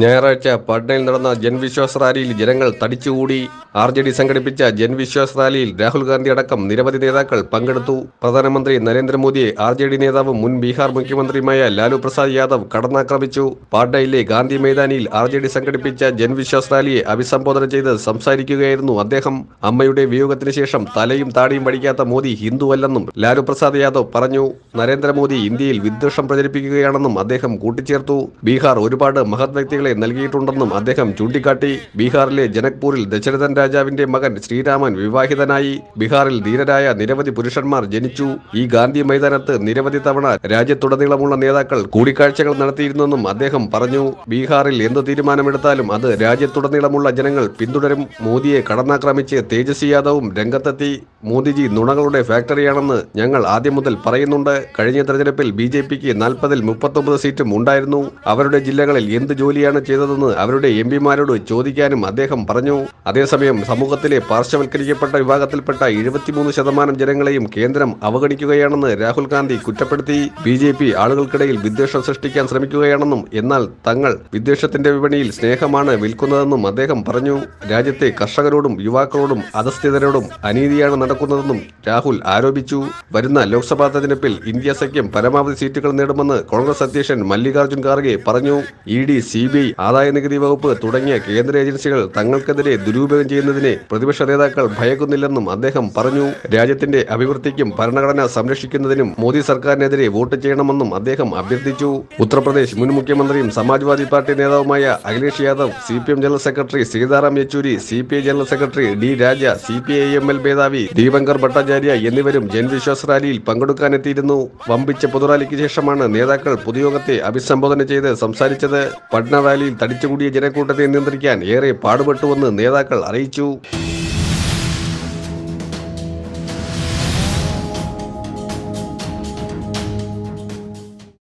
ഞായറാഴ്ച പട്നയിൽ നടന്ന ജൻവിശ്വാസ് റാലിയിൽ ജനങ്ങൾ തടിച്ചുകൂടി. ആർ ജെ ഡി സംഘടിപ്പിച്ച ജൻവിശ്വാസ് റാലിയിൽ രാഹുൽ ഗാന്ധി അടക്കം നിരവധി നേതാക്കൾ പങ്കെടുത്തു. പ്രധാനമന്ത്രി നരേന്ദ്രമോദിയെ ആർ ജെ ഡി നേതാവും മുൻ ബീഹാർ മുഖ്യമന്ത്രിയുമായ ലാലു പ്രസാദ് യാദവ് കടന്നാക്രമിച്ചു. പാട്നയിലെ ഗാന്ധി മൈതാനിയിൽ ആർ ജെ ഡി സംഘടിപ്പിച്ച ജൻവിശ്വാസ് റാലിയെ അഭിസംബോധന ചെയ്ത് സംസാരിക്കുകയായിരുന്നു അദ്ദേഹം. അമ്മയുടെ വിയോഗത്തിന് ശേഷം തലയും താടിയും വടിക്കാത്ത മോദി ഹിന്ദുവല്ലെന്നും ലാലു പ്രസാദ് യാദവ് പറഞ്ഞു. നരേന്ദ്രമോദി ഇന്ത്യയിൽ വിദ്വേഷം പ്രചരിപ്പിക്കുകയാണെന്നും അദ്ദേഹം കൂട്ടിച്ചേർത്തു. ബീഹാർ ഒരുപാട് മഹത് വ്യക്തികളെ നൽകിയിട്ടുണ്ടെന്നും അദ്ദേഹം ചൂണ്ടിക്കാട്ടി ബീഹാറിലെ ജനക്പൂരിൽ ദശരഥൻ രാജാവിന്റെ മകൻ ശ്രീരാമൻ വിവാഹിതനായി. ബീഹാറിൽ ധീരരായ നിരവധി പുരുഷന്മാർ ജനിച്ചു. ഈ ഗാന്ധി മൈതാനത്ത് നിരവധി തവണ രാജ്യത്തുടനീളമുള്ള നേതാക്കൾ കൂടിക്കാഴ്ചകൾ നടത്തിയിരുന്നെന്നും അദ്ദേഹം പറഞ്ഞു. ബീഹാറിൽ എന്ത് തീരുമാനമെടുത്താലും അത് രാജ്യത്തുടനീളമുള്ള ജനങ്ങൾ പിന്തുടരും. മോദിയെ കടന്നാക്രമിച്ച് തേജസ്വി യാദവും രംഗത്തെത്തി. മോദിജി നുണകളുടെ ഫാക്ടറിയാണെന്ന് ഞങ്ങൾ ആദ്യം മുതൽ പറയുന്നുണ്ട്. കഴിഞ്ഞ തെരഞ്ഞെടുപ്പിൽ ബി ജെ പിക്ക് നാൽപ്പതിൽ മുപ്പത്തൊമ്പത് സീറ്റും ഉണ്ടായിരുന്നു. അവരുടെ ജില്ലകളിൽ എന്ത് ജോലിയാണ് ചെയ്തതെന്ന് അവരുടെ എം പിമാരോട് ചോദിക്കാനും അദ്ദേഹം പറഞ്ഞു. അതേസമയം സമൂഹത്തിലെ പാർശ്വവൽക്കരിക്കപ്പെട്ട വിഭാഗത്തിൽപ്പെട്ട എഴുപത്തിമൂന്ന് ശതമാനം ജനങ്ങളെയും കേന്ദ്രം അവഗണിക്കുകയാണെന്ന് രാഹുൽ ഗാന്ധി കുറ്റപ്പെടുത്തി. ബി ജെ പി ആളുകൾക്കിടയിൽ വിദ്വേഷം സൃഷ്ടിക്കാൻ ശ്രമിക്കുകയാണെന്നും എന്നാൽ തങ്ങൾ വിദ്വേഷത്തിന്റെ വിപണിയിൽ സ്നേഹമാണ് വിൽക്കുന്നതെന്നും അദ്ദേഹം പറഞ്ഞു. രാജ്യത്തെ കർഷകരോടും യുവാക്കളോടും അധസ്ഥിതരോടും അനീതിയാണ് നടക്കുന്നതെന്നും രാഹുൽ ആരോപിച്ചു. വരുന്ന ലോക്സഭാ തെരഞ്ഞെടുപ്പിൽ ഇന്ത്യ സഖ്യം പരമാവധി സീറ്റുകൾ നേടുമെന്ന് കോൺഗ്രസ് അധ്യക്ഷൻ മല്ലികാർജുൻ ഖാർഗെ പറഞ്ഞു. E D C B I ആദായ നികുതി വകുപ്പ് തുടങ്ങിയ കേന്ദ്ര ഏജൻസികൾ തങ്ങൾക്കെതിരെ ദുരുപയോഗം ചെയ്യുന്നതിനെ പ്രതിപക്ഷ നേതാക്കൾ ഭയക്കുന്നില്ലെന്നും അദ്ദേഹം പറഞ്ഞു. രാജ്യത്തിന്റെ അഭിവൃദ്ധിക്കും ഭരണഘടന സംരക്ഷിക്കുന്നതിനും മോദി സർക്കാരിനെതിരെ വോട്ട് ചെയ്യണമെന്നും അദ്ദേഹം അഭ്യർത്ഥിച്ചു. ഉത്തർപ്രദേശ് മുൻ മുഖ്യമന്ത്രിയും സമാജ്വാദി പാർട്ടി നേതാവുമായ Akhilesh Yadav C P M general secretary Sitaram Yechury C P I general secretary D Raja C P I M L മേധാവി ദീപങ്കർ ഭട്ടാചാര്യ എന്നിവരും ജനവിശ്വാസ റാലിയിൽ പങ്കെടുക്കാനെത്തിയിരുന്നു. വമ്പിച്ച പൊതുറാലിക്ക് ശേഷമാണ് നേതാക്കൾ പൊതുയോഗത്തെ അഭിസംബോധന ചെയ്ത് സംസാരിച്ചത്. പട്ന റാലിയിൽ തടിച്ചുകൂടിയ ജനക്കൂട്ടത്തെ നിയന്ത്രിക്കാൻ ഏറെ പാടുപെട്ടുവെന്ന് നേതാക്കൾ അറിയിച്ചു